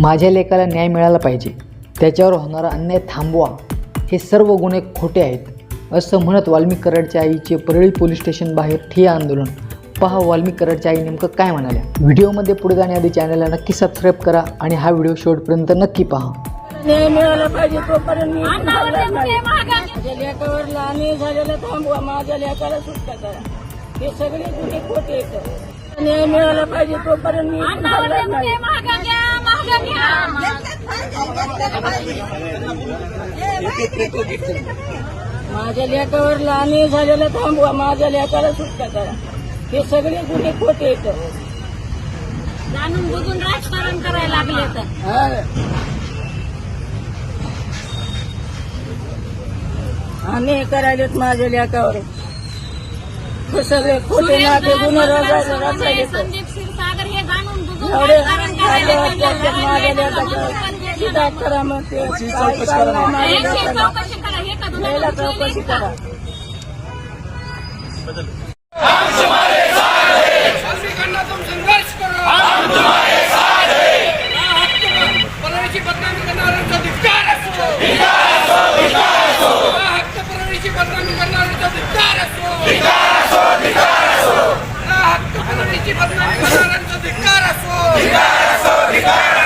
माझ्या लेकाला न्याय मिळाला पाहिजे. त्याच्यावर होणारा अन्याय थांबवा. हे सर्व गुन्हे खोटे आहेत. असं म्हणत वाल्मिक कराडच्या आईचे परळी पोलीस स्टेशन बाहेर ठिय्या आंदोलन. पहा वाल्मिक कराडच्या आई नेमकं काय म्हणाल्या. व्हिडिओमध्ये पुढे जाण्याआधी चॅनलला नक्की सबस्क्राईब करा आणि हा व्हिडिओ शेवटपर्यंत नक्की पहा. न्याय मिळाला पाहिजे तोपर्यंत मी. माझ्या लेकावर लहानी झालेलं थांबवा. माझ्या लेकाला सुटका करा. हे सगळे गुन्हे खोटे आहेत. न्याय मिळाला पाहिजे तोपर्यंत मी माझ्या लेकावर लहानी झालेलं थांबवा माझ्या लेकाला सुटका करा हे सगळे गुन्हे खोटे आहेत जाणून बघून राजकारण करायला लागले तर हा. अन्याय करायलेत माझ्या लेकावर हे सगळे खोटे नाते गुन्हे. संदीप क्षीरसागर हे जाणून बघून राजकारण करायला खाल्ले वाटतात करा चौकशी करा याला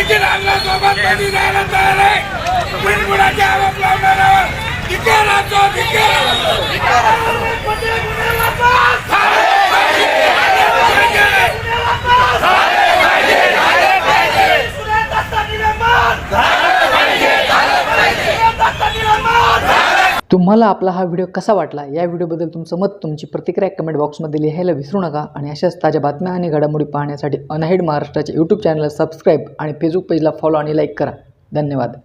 धुनाला चौकशी करा तुम्हाला आपला हा व्हिडिओ कसा वाटला? या व्हिडिओबद्दल तुमचं मत तुमची प्रतिक्रिया कमेंट बॉक्समध्ये लिहायला विसरू नका आणि अशाच ताज्या बातम्या आणि घडामोडी पाहण्यासाठी अनहेड महाराष्ट्राच्या यूट्यूब चॅनलला सबस्क्राईब आणि फेसबुक पेजला फॉलो आणि लाईक करा. धन्यवाद.